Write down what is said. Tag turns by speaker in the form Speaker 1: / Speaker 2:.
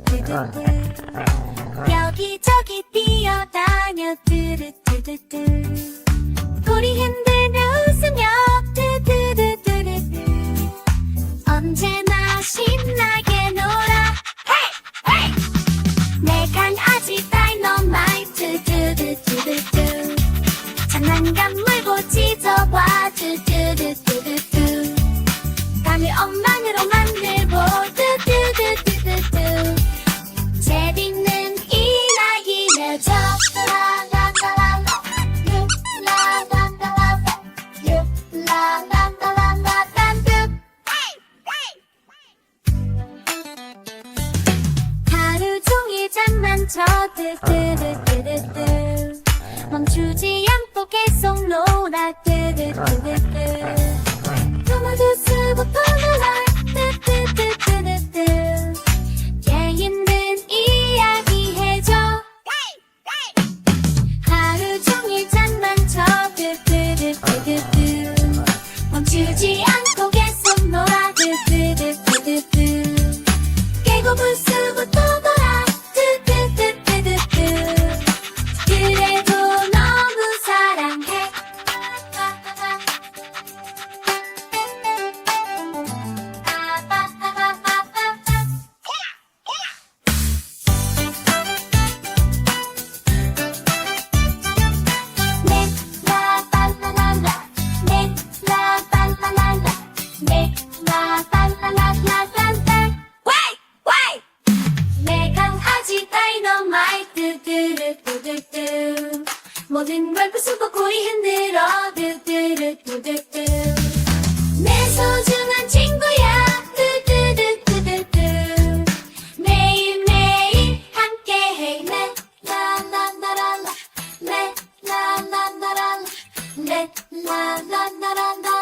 Speaker 1: 내 강아 여기저기 뛰어다녀. 뚜루뚜루뚜 꼬리 흔들며 웃으며 뚜뚜루뚜루뚜 언제나 신나게 놀아. 헤이 헤이. 내 강아지 다이너마이트 뚜루뚜루뚜 장난감 물고 찢어봐. 뚜뚜루뚜루뚜 감을 엉망 멈추지 않고 계속 놀아. 뚜뚜뚜뚜뚜 뚜뚜뚜뚜뚜 모든 걸 부수고 꼬리 흔들어 뚜뚜뚜뚜뚜 내 소중한 친구야 뚜뚜뚜뚜뚜 매일매일 함께해 레라라라라 레라라라라 레라라라라